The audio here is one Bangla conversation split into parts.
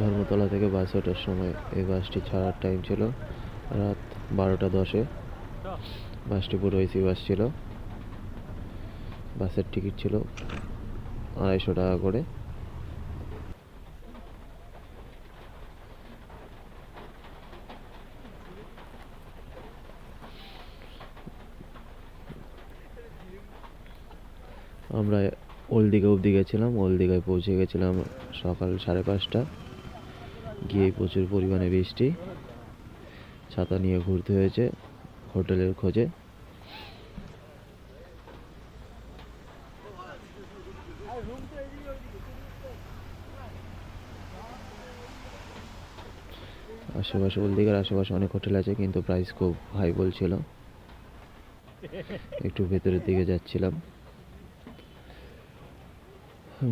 ধর্মতলা থেকে বাস ওঠার সময় এই বাসটি ছাড়ার টাইম ছিল রাত বারোটা দশে। বাসটি পুরো এসি বাস ছিল। বাসের টিকিট ছিল আড়াইশো টাকা করে। আমরা ওল্ড দিঘা অবধি গেছিলাম ওল্ড দিঘায় পৌঁছে গেছিলাম সকাল সাড়ে পাঁচটা। গিয়ে প্রচুর পরিমাণে বৃষ্টি, ছাতা নিয়ে ঘুরতে হয়েছে হোটেলের খোঁজে। আশেপাশে ওল্ড দীঘার আশেপাশে অনেক হোটেল আছে, কিন্তু প্রাইস খুব হাই বলছিল। একটু ভেতরের দিকে যাচ্ছিলাম।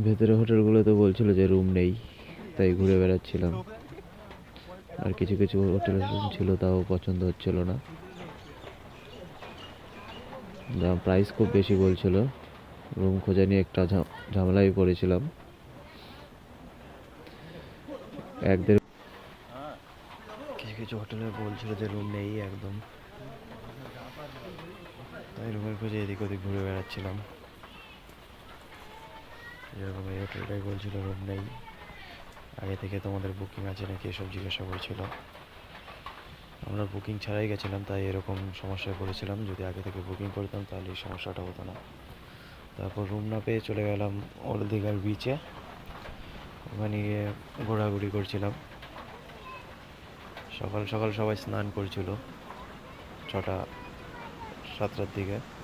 ভেতরে হোটেলগুলোতে বলছিল যে রুম নেই, তাই ঘুরে বেড়াচ্ছিলাম। আর কিছু কিছু হোটেলের রুম ছিল, তাও পছন্দ হচ্ছিল না। দাম প্রাইস খুব বেশি বলছিল। রুম খোঁজা নিয়ে একটা ঝামেলায় পড়েছিলাম। এক দেড় কিছু কিছু হোটেলে বলছিল যে রুম নেই একদম। তাই রুমের খোঁজে এদিক ওদিক ঘুরে বেড়াচ্ছিলাম। যেরকম এই হোটেলটাই বলছিল রুম নেই। আগে থেকে তোমাদের বুকিং আছে নাকি এসব জিজ্ঞাসা করেছিল? আমরা বুকিং ছাড়াই গেছিলাম, তাই এরকম সমস্যায় পড়েছিলাম। যদি আগে থেকে বুকিং করতাম, তাহলে এই সমস্যাটা হতো না। তারপর রুম না পেয়ে চলে গেলাম ওল্ড দীঘার বিচে ওখানে গিয়ে ঘোরাঘুরি করছিলাম। সকাল সকাল সবাই স্নান করছিল, ছটা, সাতটার দিকে।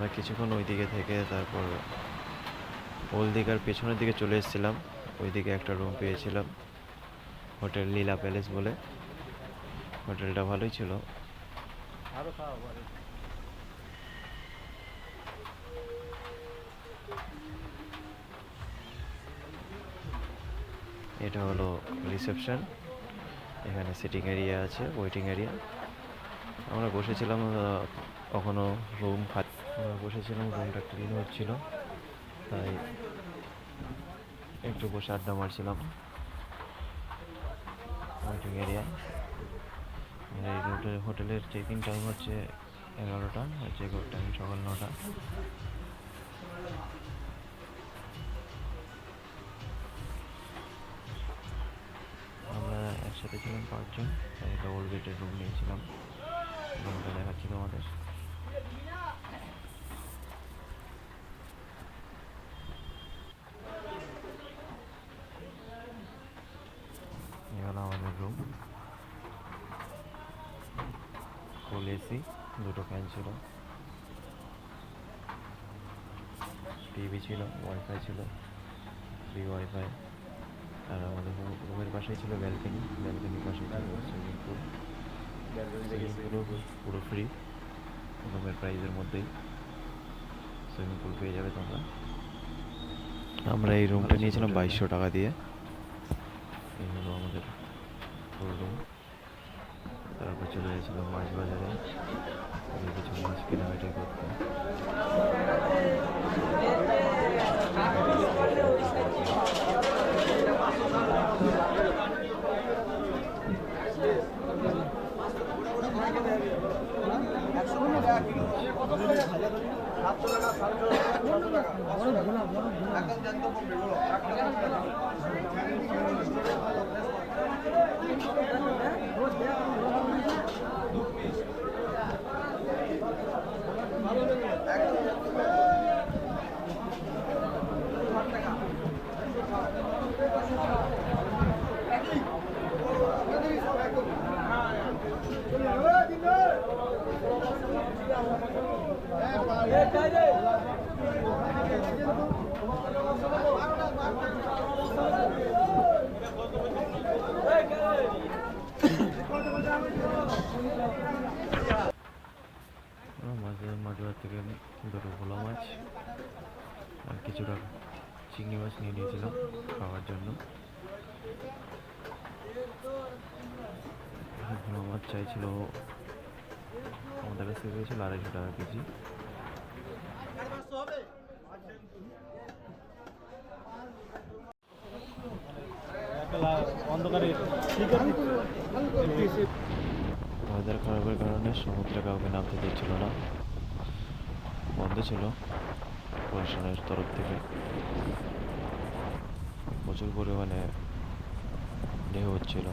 আমরা কিছুক্ষণ ওই দিকে থেকে তারপর ওল্ড দীঘার পেছনের দিকে চলে এসেছিলাম। ওইদিকে একটা রুম পেয়েছিলাম হোটেল লীলা প্যালেস বলে। হোটেলটা ভালোই ছিল। এটা হলো রিসেপশন এখানে সিটিং এরিয়া আছে ওয়েটিং এরিয়া আমরা বসেছিলাম কখনো রুম আমরা বসেছিলাম রুমটা ক্লিন হচ্ছিল তাই একটু বসে আড্ডা মারছিলাম। ওয়েটিং এরিয়া এই হোটেল হোটেলের চেক ইন টাইম হচ্ছে এগারোটা, আর চেক আউট টাইম সকাল নটা। আমরা একসাথে ছিলাম পাঁচজন, তাই ডবল বেডের রুম নিয়েছিলাম। রুমটা দেখাচ্ছি তোমাদের এই হলো আমাদের রুম ফুল এসি দুটো ফ্যান ছিল। টিভি ছিল ওয়াইফাই ছিল ফ্রি ওয়াইফাই আর আমাদের রুমের পাশেই ছিল ব্যালকনি ব্যালকনির পাশেই ছিল সুইমিং পুল পুরো ফ্রি রুমের প্রাইসের মধ্যেই সুইমিং পুল পেয়ে যাবে তোমরা। আমরা এই রুমটা নিয়েছিলাম বাইশশো টাকা দিয়ে। এই হলো আমাদের পুরো তারপর চলে গেছিলাম মাছ বাজারে কিছু মাছ কেনাকাটি করতে। মাঝে মাঝবার থেকে দুটো ভোলা মাছ আর কিছুটা চিংড়ি মাছ নিয়ে নিয়েছিলাম খাওয়ার জন্য ভোলা মাছ চাইছিল আমাদের কাছে রয়েছিল আড়াইশো টাকা কেজি। ওয়েদার খারাপের কারণে সমুদ্রে কাউকে নামতে দিচ্ছিল না। বন্ধ ছিল প্রশাসনের তরফ থেকে। প্রচুর পরিমাণে ঢেউ হচ্ছিল।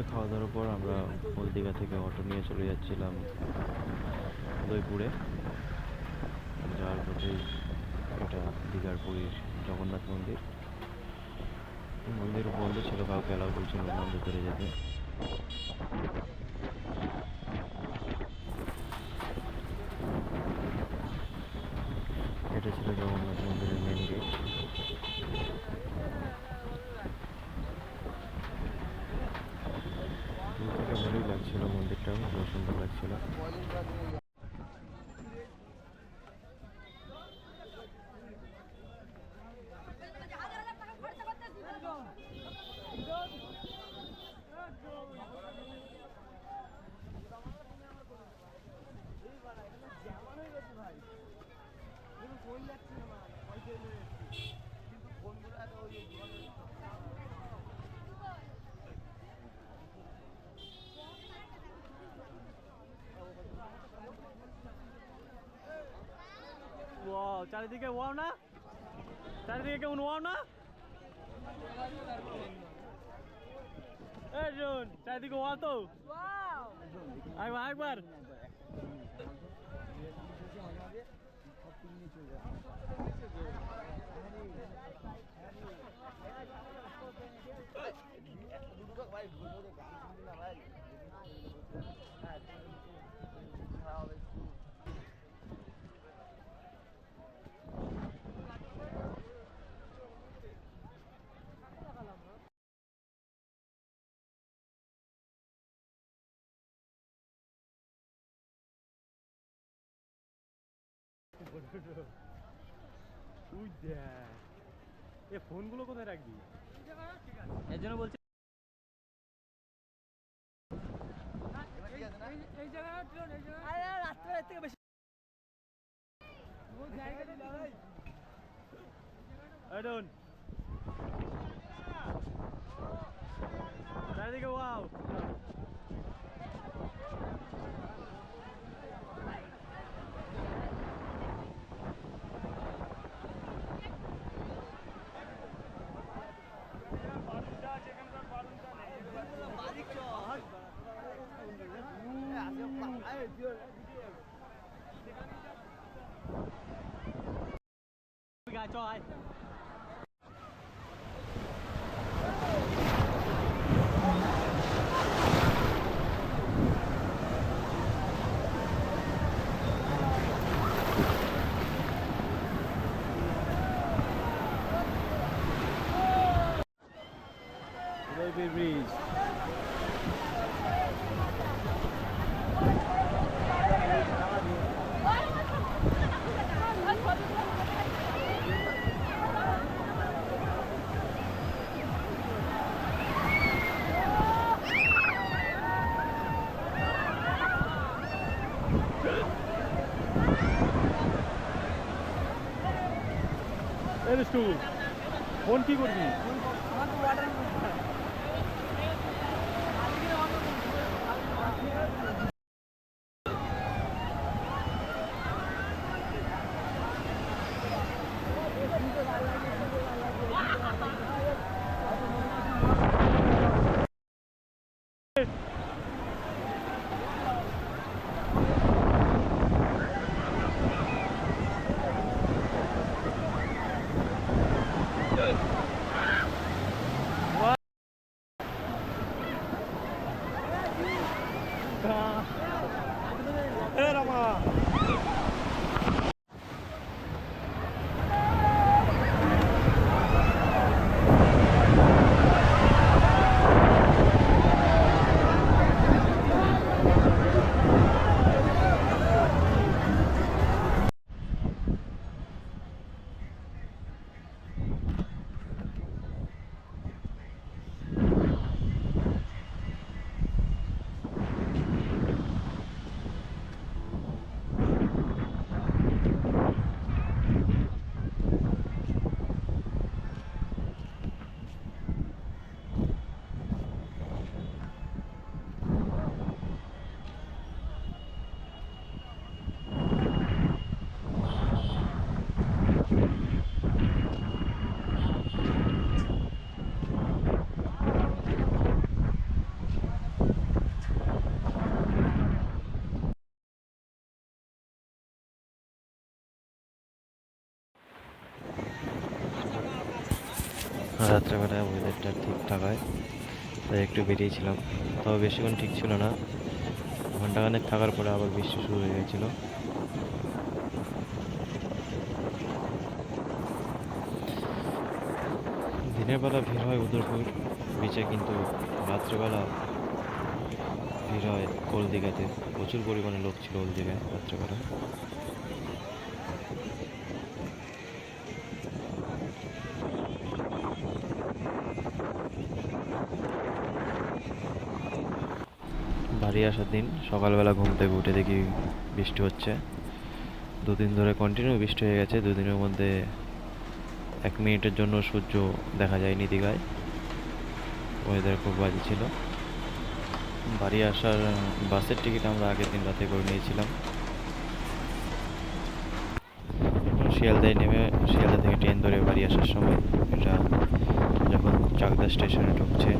দুপুরে খাওয়া দাওয়ার পর আমরা হলদিঘা থেকে অটো নিয়ে চলে যাচ্ছিলাম উদয়পুরে। যাওয়ার পথেই এটা দীঘার পুরীর জগন্নাথ মন্দির। মন্দির বন্ধ ছিল, কাউকে অ্যালাউ করছিল না ভিতরে যেতে এটা ছিল জগন্নাথ মন্দিরের মেন গেট দূর থেকে ভালোই লাগছিল মন্দিরটাও খুব সুন্দর লাগছিল ওয়াও চারিদিকে ওয়াও না? চারিদিকে কেমন ওয়াও না? এই শুন চারিদিকে ওয়াও তো? একবার একবার ফোনগুলো কোথায় রাখবি এর জন্য বলছি এই জায়গাটা থেকে বেশি Adon. die. এই টু ফোন কি করবি এ রামা রাত্রেবেলায় ওয়েদারটা ঠিকঠাক হয়, তাই একটু বেরিয়েছিলাম। তবে বেশিক্ষণ ঠিক ছিল না। ঘন্টাখানেক থাকার পরে আবার বৃষ্টি শুরু হয়ে গেছিল। দিনের বেলা ভিড় হয় উদয়পুর বিচে কিন্তু রাত্রেবেলা ভিড় হয় ওল দীঘাতে প্রচুর পরিমাণে লোক ছিল দীঘায় রাত্রেবেলা। বাড়ি আসার দিন সকালবেলা ঘুম থেকে উঠে দেখি বৃষ্টি হচ্ছে। দুদিন ধরে কন্টিনিউ বৃষ্টি হয়ে গেছে। দুদিনের মধ্যে এক মিনিটের জন্য সূর্য দেখা যায়নি দীঘায়। ওয়েদার খুব বাজে ছিল। বাড়ি আসার বাসের টিকিট আমরা আগের দিন রাতে করে নিয়েছিলাম। শিয়ালদায় নেমে শিয়ালদা থেকে ট্রেন ধরে বাড়ি আসার সময় এটা যখন চাকদা স্টেশনে ঢুকছে